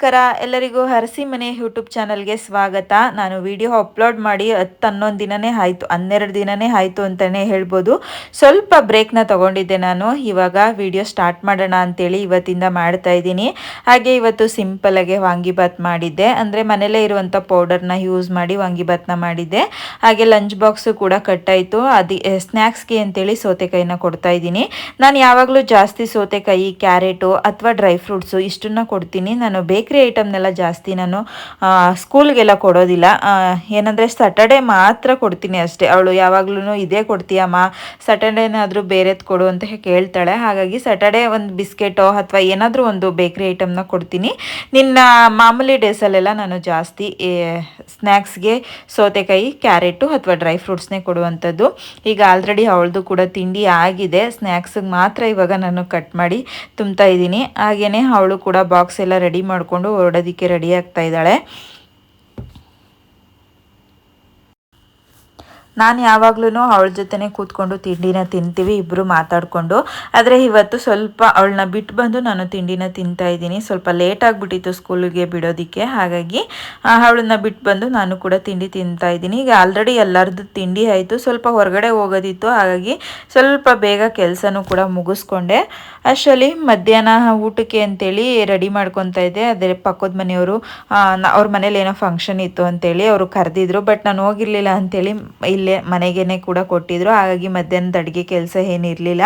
ನಮಸ್ಕಾರ. ಎಲ್ಲರಿಗೂ ಹರಸಿ ಮನೆ ಯೂಟ್ಯೂಬ್ ಚಾನಲ್ಗೆ ಸ್ವಾಗತ. ನಾನು ವಿಡಿಯೋ ಅಪ್ಲೋಡ್ ಮಾಡಿ ಹತ್ತು ಹನ್ನೊಂದು ದಿನನೇ ಆಯಿತು, ಹನ್ನೆರಡು ದಿನನೇ ಆಯಿತು ಅಂತಲೇ ಹೇಳ್ಬೋದು. ಸ್ವಲ್ಪ ಬ್ರೇಕ್ನ ತೊಗೊಂಡಿದ್ದೆ ನಾನು. ಇವಾಗ ವಿಡಿಯೋ ಸ್ಟಾರ್ಟ್ ಮಾಡೋಣ ಅಂತೇಳಿ ಇವತ್ತಿಂದ ಮಾಡ್ತಾ ಇದ್ದೀನಿ. ಹಾಗೆ ಇವತ್ತು ಸಿಂಪಲಾಗೆ ವಾಂಗಿಬಾತ್ ಮಾಡಿದ್ದೆ. ಅಂದರೆ ಮನೇಲೇ ಇರುವಂಥ ಪೌಡರ್ನ ಯೂಸ್ ಮಾಡಿ ವಾಂಗಿಬಾತ್ನ ಮಾಡಿದ್ದೆ. ಹಾಗೆ ಲಂಚ್ ಬಾಕ್ಸು ಕೂಡ ಕಟ್ಟಾಯಿತು. ಅದು ಸ್ನ್ಯಾಕ್ಸ್ಗೆ ಅಂತೇಳಿ ಸೌತೆಕಾಯಿನ ಕೊಡ್ತಾ ಇದ್ದೀನಿ. ನಾನು ಯಾವಾಗಲೂ ಜಾಸ್ತಿ ಸೌತೆಕಾಯಿ, ಕ್ಯಾರೆಟು ಅಥವಾ ಡ್ರೈ ಫ್ರೂಟ್ಸು ಇಷ್ಟನ್ನು ಕೊಡ್ತೀನಿ. ನಾನು ಬೇಕ್ರಿ ಐಟಮ್ನೆಲ್ಲ ಜಾಸ್ತಿ ನಾನು ಸ್ಕೂಲ್ಗೆಲ್ಲ ಕೊಡೋದಿಲ್ಲ. ಏನಂದರೆ ಸ್ಯಾಟರ್ಡೆ ಮಾತ್ರ ಕೊಡ್ತೀನಿ ಅಷ್ಟೇ. ಅವಳು ಯಾವಾಗ್ಲೂ ಇದೇ ಕೊಡ್ತೀಯಮ್ಮ ಸ್ಯಾಟರ್ಡೇನಾದರೂ ಬೇರೆದು ಕೊಡು ಅಂತ ಕೇಳ್ತಾಳೆ. ಹಾಗಾಗಿ ಸ್ಯಾಟರ್ಡೇ ಒಂದು ಬಿಸ್ಕೆಟೋ ಅಥವಾ ಏನಾದರೂ ಒಂದು ಬೇಕ್ರಿ ಐಟಮ್ನ ಕೊಡ್ತೀನಿ. ನಿನ್ನ ಮಾಮೂಲಿ ಡೇಸಲ್ಲೆಲ್ಲ ನಾನು ಜಾಸ್ತಿ ಸ್ನ್ಯಾಕ್ಸ್ಗೆ ಸೌತೆಕಾಯಿ, ಕ್ಯಾರೆಟು ಅಥವಾ ಡ್ರೈ ಫ್ರೂಟ್ಸ್ನೇ ಕೊಡುವಂಥದ್ದು. ಈಗ ಆಲ್ರೆಡಿ ಅವಳದು ಕೂಡ ತಿಂಡಿ ಆಗಿದೆ. ಸ್ನ್ಯಾಕ್ಸಿಗೆ ಮಾತ್ರ ಇವಾಗ ನಾನು ಕಟ್ ಮಾಡಿ ತುಂಬ್ತಾ ಇದ್ದೀನಿ. ಹಾಗೆಯೇ ಅವಳು ಕೂಡ ಬಾಕ್ಸ್ ಎಲ್ಲ ರೆಡಿ ಮಾಡಿಕೊಂಡು ಹೊರಡೋದಕ್ಕೆ ರೆಡಿ ಆಗ್ತಾ ಇದ್ದಾಳೆ. ನಾನು ಯಾವಾಗ್ಲೂ ಅವಳ ಜೊತೆನೆ ಕೂತ್ಕೊಂಡು ತಿಂಡಿನ ತಿಂತೀವಿ ಇಬ್ಬರು ಮಾತಾಡಿಕೊಂಡು. ಆದರೆ ಇವತ್ತು ಸ್ವಲ್ಪ ಅವಳನ್ನ ಬಿಟ್ಟು ಬಂದು ನಾನು ತಿಂಡಿನ ತಿಂತಾ ಇದ್ದೀನಿ. ಸ್ವಲ್ಪ ಲೇಟ್ ಆಗಿಬಿಟ್ಟಿತ್ತು ಸ್ಕೂಲಿಗೆ ಬಿಡೋದಕ್ಕೆ. ಹಾಗಾಗಿ ಅವಳನ್ನ ಬಿಟ್ಟು ಬಂದು ನಾನು ಕೂಡ ತಿಂಡಿ ತಿಂತಾ ಇದ್ದೀನಿ. ಈಗ ಆಲ್ರೆಡಿ ಎಲ್ಲರದ್ದು ತಿಂಡಿ ಆಯಿತು. ಸ್ವಲ್ಪ ಹೊರಗಡೆ ಹೋಗೋದಿತ್ತು. ಹಾಗಾಗಿ ಸ್ವಲ್ಪ ಬೇಗ ಕೆಲಸನೂ ಕೂಡ ಮುಗಿಸ್ಕೊಂಡೆ. ಅಷ್ಟರಲ್ಲಿ ಮಧ್ಯಾಹ್ನ ಊಟಕ್ಕೆ ಅಂತೇಳಿ ರೆಡಿ ಮಾಡ್ಕೊತಾ ಇದ್ದೆ. ಅದೇ ಪಕ್ಕದ ಮನೆಯವರು ಅವ್ರ ಮನೇಲಿ ಏನೋ ಫಂಕ್ಷನ್ ಇತ್ತು ಅಂತೇಳಿ ಅವರು ಕರೆದಿದ್ರು. ಬಟ್ ನಾನು ಹೋಗಿರ್ಲಿಲ್ಲ ಅಂತೇಳಿ, ಇಲ್ಲಿ ಮನೆಗೇನೆ ಕೂಡ ಕೊಟ್ಟಿದ್ರು. ಹಾಗಾಗಿ ಮಧ್ಯಾಹ್ನದ ಅಡುಗೆ ಕೆಲಸ ಏನಿರಲಿಲ್ಲ.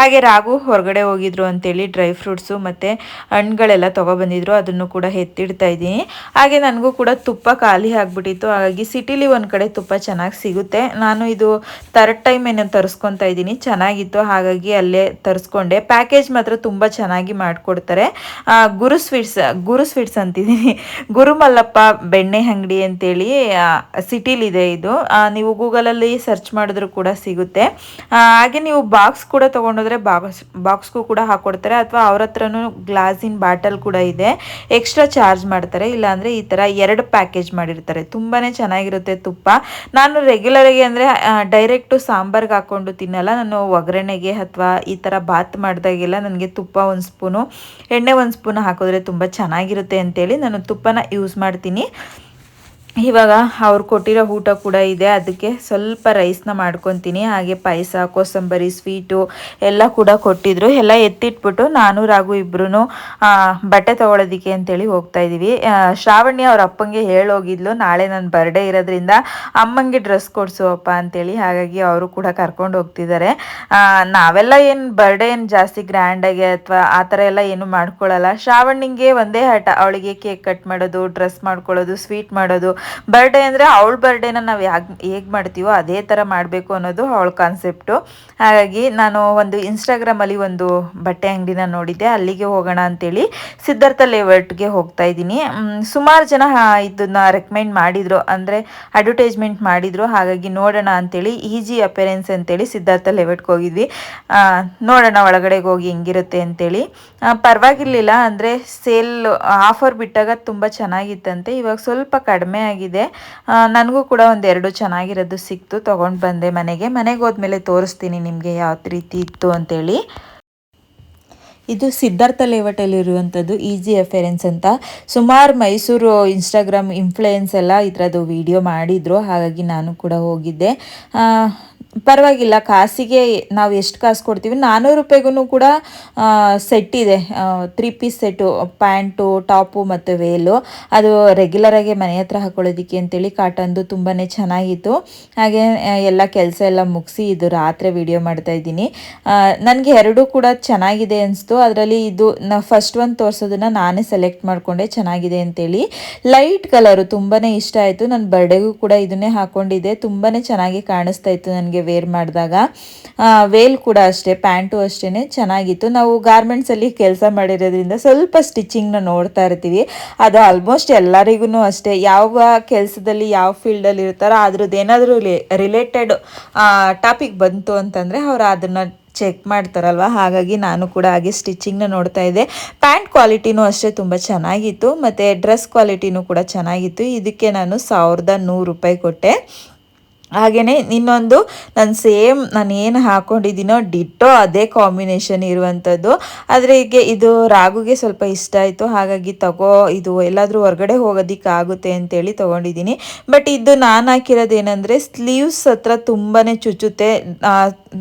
ಹಾಗೆ ರಾಗು ಹೊರಗಡೆ ಹೋಗಿದ್ರು ಅಂತೇಳಿ ಡ್ರೈ ಫ್ರೂಟ್ಸು ಮತ್ತು ಹಣ್ಣುಗಳೆಲ್ಲ ತೊಗೊಬಂದಿದ್ರು, ಅದನ್ನು ಕೂಡ ಎತ್ತಿಡ್ತಾ ಇದ್ದೀನಿ. ಹಾಗೆ ನನಗೂ ಕೂಡ ತುಪ್ಪ ಖಾಲಿ ಆಗಿಬಿಟ್ಟಿತ್ತು, ಹಾಗಾಗಿ ಸಿಟಿಲಿ ಒಂದು ಕಡೆ ತುಪ್ಪ ಚೆನ್ನಾಗಿ ಸಿಗುತ್ತೆ. ನಾನು ಇದು ತರ್ಡ್ ಟೈಮ್ ಏನೋ ತರಿಸ್ಕೊತಾ ಇದ್ದೀನಿ, ಚೆನ್ನಾಗಿತ್ತು, ಹಾಗಾಗಿ ಅಲ್ಲೇ ತರಿಸ್ಕೊಂಡೆ. ಪ್ಯಾಕೇಜ್ ಮಾತ್ರ ತುಂಬ ಚೆನ್ನಾಗಿ ಮಾಡಿಕೊಡ್ತಾರೆ. ಗುರು ಸ್ವೀಟ್ಸ್ ಗುರು ಸ್ವೀಟ್ಸ್ ಅಂತಿದ್ದೀನಿ. ಗುರುಮಲ್ಲಪ್ಪ ಬೆಣ್ಣೆ ಅಂಗಡಿ ಅಂತೇಳಿ ಸಿಟಿಲಿದೆ ಇದು. ನೀವು ಗೂಗಲಲ್ಲಿ ಸರ್ಚ್ ಮಾಡಿದ್ರು ಕೂಡ ಸಿಗುತ್ತೆ. ಹಾಗೆ ನೀವು ಬಾಕ್ಸ್ ಕೂಡ ತೊಗೊಂಡೋದ್ರೆ ಬಾಕ್ಸ್, ಬಾಕ್ಸ್ಗೂ ಕೂಡ ಹಾಕ್ಕೊಡ್ತಾರೆ ಅಥವಾ ಅವ್ರ ಹತ್ರನೂ ಗ್ಲಾಸಿನ ಬಾಟಲ್ ಕೂಡ ಇದೆ. ಎಕ್ಸ್ಟ್ರಾ ಚಾರ್ಜ್ ಮಾಡ್ತಾರೆ, ಇಲ್ಲಾಂದರೆ ಈ ಥರ ಎರಡು ಪ್ಯಾಕೇಜ್ ಮಾಡಿರ್ತಾರೆ. ತುಂಬಾ ಚೆನ್ನಾಗಿರುತ್ತೆ ತುಪ್ಪ. ನಾನು ರೆಗ್ಯುಲರಾಗಿ ಅಂದರೆ ಡೈರೆಕ್ಟು ಸಾಂಬಾರ್ಗೆ ಹಾಕ್ಕೊಂಡು ತಿನ್ನಲ್ಲ. ನಾನು ಒಗ್ಗರಣೆಗೆ ಅಥವಾ ಈ ಥರ ಬಾತ್ ಮಾಡಿದಾಗೆಲ್ಲ ನನಗೆ ತುಪ್ಪ ಒಂದು ಸ್ಪೂನು, ಎಣ್ಣೆ ಒಂದು ಸ್ಪೂನ್ ಹಾಕಿದ್ರೆ ತುಂಬ ಚೆನ್ನಾಗಿರುತ್ತೆ ಅಂತೇಳಿ ನಾನು ತುಪ್ಪನ ಯೂಸ್ ಮಾಡ್ತೀನಿ. ಇವಾಗ ಅವ್ರು ಕೊಟ್ಟಿರೋ ಊಟ ಕೂಡ ಇದೆ. ಅದಕ್ಕೆ ಸ್ವಲ್ಪ ರೈಸ್ನ ಮಾಡ್ಕೊತೀನಿ. ಹಾಗೆ ಪಾಯಸ, ಕೋಸಂಬರಿ ಸ್ವೀಟು ಎಲ್ಲ ಕೂಡ ಕೊಟ್ಟಿದ್ರು. ಎಲ್ಲ ಎತ್ತಿಟ್ಬಿಟ್ಟು ನಾನು ರಾಗು ಇಬ್ರು ಬಟ್ಟೆ ತೊಗೊಳೋದಿಕ್ಕೆ ಅಂತೇಳಿ ಹೋಗ್ತಾ ಇದ್ದೀವಿ ಶ್ರಾವಣಿ ಅವ್ರ ಅಪ್ಪಂಗೆ ಹೇಳೋಗಿದ್ಲು, ನಾಳೆ ನನ್ನ ಬರ್ಡೇ ಇರೋದ್ರಿಂದ ಅಮ್ಮಂಗೆ ಡ್ರೆಸ್ ಕೊಡಿಸುವಪ್ಪ ಅಂತೇಳಿ. ಹಾಗಾಗಿ ಅವರು ಕೂಡ ಕರ್ಕೊಂಡು ಹೋಗ್ತಿದ್ದಾರೆ. ನಾವೆಲ್ಲ ಏನು ಬರ್ಡೇ ಏನು ಜಾಸ್ತಿ ಗ್ರ್ಯಾಂಡಾಗಿ ಅಥವಾ ಆ ಥರ ಎಲ್ಲ ಏನು ಮಾಡ್ಕೊಳ್ಳಲ್ಲ ಶ್ರಾವಣ್ಣಿಗೆ ಒಂದೇ ಹಠ. ಅವಳಿಗೆ ಕೇಕ್ ಕಟ್ ಮಾಡೋದು ಡ್ರೆಸ್ ಮಾಡ್ಕೊಳ್ಳೋದು ಸ್ವೀಟ್ ಮಾಡೋದು ಬರ್ಡೇ ಅಂದರೆ ಅವಳ ಬರ್ಡೇನ ನಾವು ಯಾಕೆ, ಹೇಗೆ ಮಾಡ್ತೀವೋ ಅದೇ ಥರ ಮಾಡಬೇಕು ಅನ್ನೋದು ಅವಳ ಕಾನ್ಸೆಪ್ಟು ಹಾಗಾಗಿ ನಾನು ಒಂದು ಇನ್ಸ್ಟಾಗ್ರಾಮಲ್ಲಿ ಒಂದು ಬಟ್ಟೆ ಅಂಗಡಿನ ನೋಡಿದ್ದೆ. ಅಲ್ಲಿಗೆ ಹೋಗೋಣ ಅಂತೇಳಿ ಸಿದ್ಧಾರ್ಥ ಲೇಔಟ್ಗೆ ಹೋಗ್ತಾ ಇದ್ದೀನಿ. ಸುಮಾರು ಜನ ಇದನ್ನ ರೆಕಮೆಂಡ್ ಮಾಡಿದರು. ಅಂದರೆ ಅಡ್ವರ್ಟೈಸ್ಮೆಂಟ್ ಮಾಡಿದರು. ಹಾಗಾಗಿ ನೋಡೋಣ ಅಂತೇಳಿ ಈಜಿ ಅಪೇರೆನ್ಸ್ ಅಂತೇಳಿ ಸಿದ್ಧಾರ್ಥ ಲೇಔಟ್ಗೆ ಹೋಗಿದ್ವಿ. ನೋಡೋಣ ಒಳಗಡೆಗೆ ಹೋಗಿ ಹೆಂಗಿರುತ್ತೆ ಅಂತೇಳಿ. ಪರವಾಗಿರ್ಲಿಲ್ಲ. ಅಂದರೆ ಸೇಲ್ ಆಫರ್ ಬಿಟ್ಟಾಗ ತುಂಬ ಚೆನ್ನಾಗಿತ್ತಂತೆ. ಇವಾಗ ಸ್ವಲ್ಪ ಕಡಿಮೆ ಆಗಿದೆ ನನಗೂ ಕೂಡ ಒಂದೆರಡು ಚೆನ್ನಾಗಿರೋದು ಸಿಕ್ತು. ತೊಗೊಂಡು ಬಂದೆ ಮನೆಗೆ. ಮನೆಗೆ ಹೋದ್ಮೇಲೆ ತೋರಿಸ್ತೀನಿ ನಿಮಗೆ ಯಾವ ರೀತಿ ಇತ್ತು ಅಂತೇಳಿ. ಇದು ಸಿದ್ಧಾರ್ಥ ಲೇವಟಲ್ಲಿ ಇರುವಂಥದ್ದು ಈಸಿ ಎಫೆರೆನ್ಸ್ ಅಂತ. ಸುಮಾರು ಮೈಸೂರು ಇನ್ಸ್ಟಾಗ್ರಾಮ್ ಇನ್ಫ್ಲೂಯೆನ್ಸ್ ಎಲ್ಲ ಇದರದ್ದು ವಿಡಿಯೋ ಮಾಡಿದರು. ಹಾಗಾಗಿ ನಾನು ಕೂಡ ಹೋಗಿದ್ದೆ. ಪರವಾಗಿಲ್ಲ, ಕಾಸಿಗೆ ನಾವು ಎಷ್ಟು ಕಾಸು ಕೊಡ್ತೀವಿ? ನಾನ್ನೂರು ರೂಪಾಯಿಗೂ ಕೂಡ ಸೆಟ್ ಇದೆ. Three piece set pant, top ಮತ್ತು ವೇಲು. ಅದು ರೆಗ್ಯುಲರಾಗಿ ಮನೆ ಹತ್ರ ಹಾಕೊಳ್ಳೋದಕ್ಕೆ ಅಂತೇಳಿ ಕಾಟನ್ದು ತುಂಬಾ ಚೆನ್ನಾಗಿತ್ತು. ಹಾಗೆ, ಎಲ್ಲ ಕೆಲಸ ಎಲ್ಲ ಮುಗಿಸಿ ಇದು ರಾತ್ರಿ ವಿಡಿಯೋ ಮಾಡ್ತಾ ಇದ್ದೀನಿ. ನನಗೆ ಎರಡೂ ಕೂಡ ಚೆನ್ನಾಗಿದೆ ಅನಿಸ್ತು. ಅದರಲ್ಲಿ ಇದು, ನಾ ಫಸ್ಟ್ ಒಂದು ತೋರಿಸೋದನ್ನು ನಾನೇ ಸೆಲೆಕ್ಟ್ ಮಾಡಿಕೊಂಡೆ ಚೆನ್ನಾಗಿದೆ ಅಂತೇಳಿ. ಲೈಟ್ ಕಲರು ತುಂಬಾ ಇಷ್ಟ ಆಯಿತು. ನನ್ನ ಬರ್ಡೇಗೂ ಕೂಡ ಇದನ್ನೇ ಹಾಕ್ಕೊಂಡಿದ್ದೆ ತುಂಬಾ ಚೆನ್ನಾಗಿ ಕಾಣಿಸ್ತಾ ಇತ್ತು ನನಗೆ. ವೇರ್ ಮಾಡಿದಾಗ ವೇಲ್ ಕೂಡ ಅಷ್ಟೇ ಪ್ಯಾಂಟು ಅಷ್ಟೇ ಚೆನ್ನಾಗಿತ್ತು. ನಾವು ಗಾರ್ಮೆಂಟ್ಸಲ್ಲಿ ಕೆಲಸ ಮಾಡಿರೋದ್ರಿಂದ ಸ್ವಲ್ಪ ಸ್ಟಿಚಿಂಗ್ನ ನೋಡ್ತಾ ಇರ್ತೀವಿ. ಅದು ಆಲ್ಮೋಸ್ಟ್ ಎಲ್ಲರಿಗೂ ಅಷ್ಟೇ. ಯಾವ ಕೆಲಸದಲ್ಲಿ ಯಾವ ಫೀಲ್ಡಲ್ಲಿ ಇರ್ತಾರೋ ಅದ್ರದ್ದು ಏನಾದರೂ ರಿಲೇಟೆಡ್ ಟಾಪಿಕ್ ಬಂತು ಅಂತಂದರೆ ಅವ್ರು ಅದನ್ನು ಚೆಕ್ ಮಾಡ್ತಾರಲ್ವ? ಹಾಗಾಗಿ ನಾನು ಕೂಡ ಹಾಗೆ ಸ್ಟಿಚಿಂಗ್ನ ನೋಡ್ತಾ ಇದ್ದೆ. ಪ್ಯಾಂಟ್ ಕ್ವಾಲಿಟಿನೂ ಅಷ್ಟೇ ತುಂಬ ಚೆನ್ನಾಗಿತ್ತು. ಮತ್ತು ಡ್ರೆಸ್ ಕ್ವಾಲಿಟಿನೂ ಕೂಡ ಚೆನ್ನಾಗಿತ್ತು. ಇದಕ್ಕೆ ನಾನು ಸಾವಿರದ ನೂರು ರೂಪಾಯಿ ಕೊಟ್ಟೆ. ಹಾಗೆಯೇ ಇನ್ನೊಂದು, ನಾನು ಸೇಮ್ ನಾನು ಏನು ಹಾಕ್ಕೊಂಡಿದ್ದೀನೋ ಡಿಟ್ಟೋ ಅದೇ ಕಾಂಬಿನೇಷನ್ ಇರುವಂಥದ್ದು. ಆದರೆ ಈಗ ಇದು ರಾಗುಗೆ ಸ್ವಲ್ಪ ಇಷ್ಟ ಆಯಿತು, ಹಾಗಾಗಿ ತಗೋ, ಇದು ಎಲ್ಲಾದರೂ ಹೊರಗಡೆ ಹೋಗೋದಿಕ್ಕೆ ಆಗುತ್ತೆ ಅಂತೇಳಿ ತೊಗೊಂಡಿದ್ದೀನಿ. ಬಟ್ ಇದು ನಾನು ಹಾಕಿರೋದು ಏನಂದರೆ ಸ್ಲೀವ್ಸ್ ಹತ್ರ ತುಂಬಾ ಚುಚ್ಚುತ್ತೆ.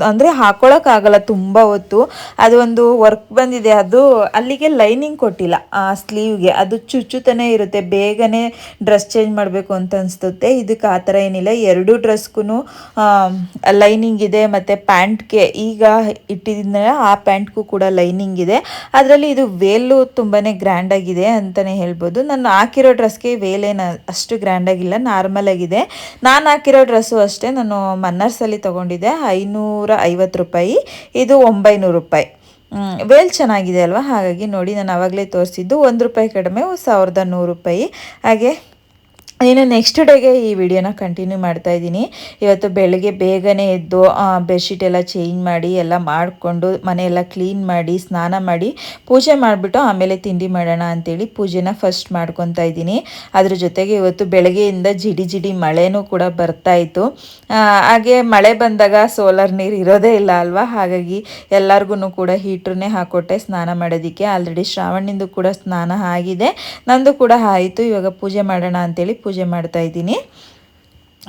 ಅಂದರೆ ಹಾಕೊಳ್ಳೋಕ್ಕಾಗಲ್ಲ ತುಂಬ ಹೊತ್ತು. ಅದು ಒಂದು ವರ್ಕ್ ಬಂದಿದೆ, ಅದು ಅಲ್ಲಿಗೆ ಲೈನಿಂಗ್ ಕೊಟ್ಟಿಲ್ಲ ಆ ಸ್ಲೀವ್ಗೆ ಅದು ಚುಚ್ಚುತ್ತಾನೆ ಇರುತ್ತೆ, ಬೇಗನೆ ಡ್ರೆಸ್ ಚೇಂಜ್ ಮಾಡಬೇಕು ಅಂತ ಅನಿಸ್ತುತ್ತೆ ಇದಕ್ಕೆ ಆ ಥರ ಏನಿಲ್ಲ. ಎರಡು ಡ್ರೆಸ್ ಡ್ರೆಸ್ಗೂ ಲೈನಿಂಗ್ ಇದೆ ಮತ್ತು ಪ್ಯಾಂಟ್ಗೆ ಈಗ ಇಟ್ಟಿದ್ದ ಆ ಪ್ಯಾಂಟ್ಗೂ ಕೂಡ ಲೈನಿಂಗ್ ಇದೆ. ಅದರಲ್ಲಿ ಇದು ವೇಲು ತುಂಬಾ ಗ್ರ್ಯಾಂಡಾಗಿದೆ ಅಂತಲೇ ಹೇಳ್ಬೋದು. ನಾನು ಹಾಕಿರೋ ಡ್ರೆಸ್ಗೆ ವೇಲೇನು ಅಷ್ಟು ಗ್ರ್ಯಾಂಡಾಗಿಲ್ಲ ನಾರ್ಮಲ್ ಆಗಿದೆ. ನಾನು ಹಾಕಿರೋ ಡ್ರೆಸ್ಸು ಅಷ್ಟೇ, ನಾನು ಮನ್ನರ್ಸಲ್ಲಿ ತೊಗೊಂಡಿದ್ದೆ, ಐನೂರ ಐವತ್ತು ರೂಪಾಯಿ, ಇದು ಒಂಬೈನೂರು ರೂಪಾಯಿ. ವೇಲ್ ಚೆನ್ನಾಗಿದೆ ಅಲ್ವಾ? ಹಾಗಾಗಿ ನೋಡಿ, ನಾನು ಆವಾಗಲೇ ತೋರಿಸಿದ್ದು, ಒಂದು ರೂಪಾಯಿ ಕಡಿಮೆ ಸಾವಿರದ ನೂರು ರೂಪಾಯಿ. ಹಾಗೆ ಇನ್ನು ನೆಕ್ಸ್ಟ್ ಡೇಗೆ ಈ ವಿಡಿಯೋನ ಕಂಟಿನ್ಯೂ ಮಾಡ್ತಾ ಇದ್ದೀನಿ. ಇವತ್ತು ಬೆಳಗ್ಗೆ ಬೇಗನೆ ಎದ್ದು ಬೆಡ್ಶೀಟ್ ಎಲ್ಲ ಚೇಂಜ್ ಮಾಡಿ, ಎಲ್ಲ ಮಾಡಿಕೊಂಡು ಮನೆಯೆಲ್ಲ ಕ್ಲೀನ್ ಮಾಡಿ, ಸ್ನಾನ ಮಾಡಿ, ಪೂಜೆ ಮಾಡಿಬಿಟ್ಟು ಆಮೇಲೆ ತಿಂಡಿ ಮಾಡೋಣ ಅಂತೇಳಿ ಪೂಜೆನ ಫಸ್ಟ್ ಮಾಡ್ಕೊತಾ ಇದ್ದೀನಿ. ಅದ್ರ ಜೊತೆಗೆ ಇವತ್ತು ಬೆಳಗ್ಗೆಯಿಂದ ಜಿಡಿ ಜಿಡಿ ಮಳೆನೂ ಕೂಡ ಬರ್ತಾ ಇತ್ತು. ಹಾಗೆ ಮಳೆ ಬಂದಾಗ ಸೋಲಾರ್ ನೀರು ಇರೋದೇ ಇಲ್ಲ ಅಲ್ವಾ? ಹಾಗಾಗಿ ಎಲ್ಲರಿಗೂ ಕೂಡ ಹೀಟ್ರನ್ನೇ ಹಾಕೊಟ್ಟೆ ಸ್ನಾನ ಮಾಡೋದಕ್ಕೆ. ಆಲ್ರೆಡಿ ಶ್ರಾವಣಿಂದು ಕೂಡ ಸ್ನಾನ ಆಗಿದೆ. ನಂದು ಕೂಡ ಆಯಿತು. ಇವಾಗ ಪೂಜೆ ಮಾಡೋಣ ಅಂತೇಳಿ ಪೂಜೆ ಮಾಡ್ತಾ ಇದ್ದೀನಿ.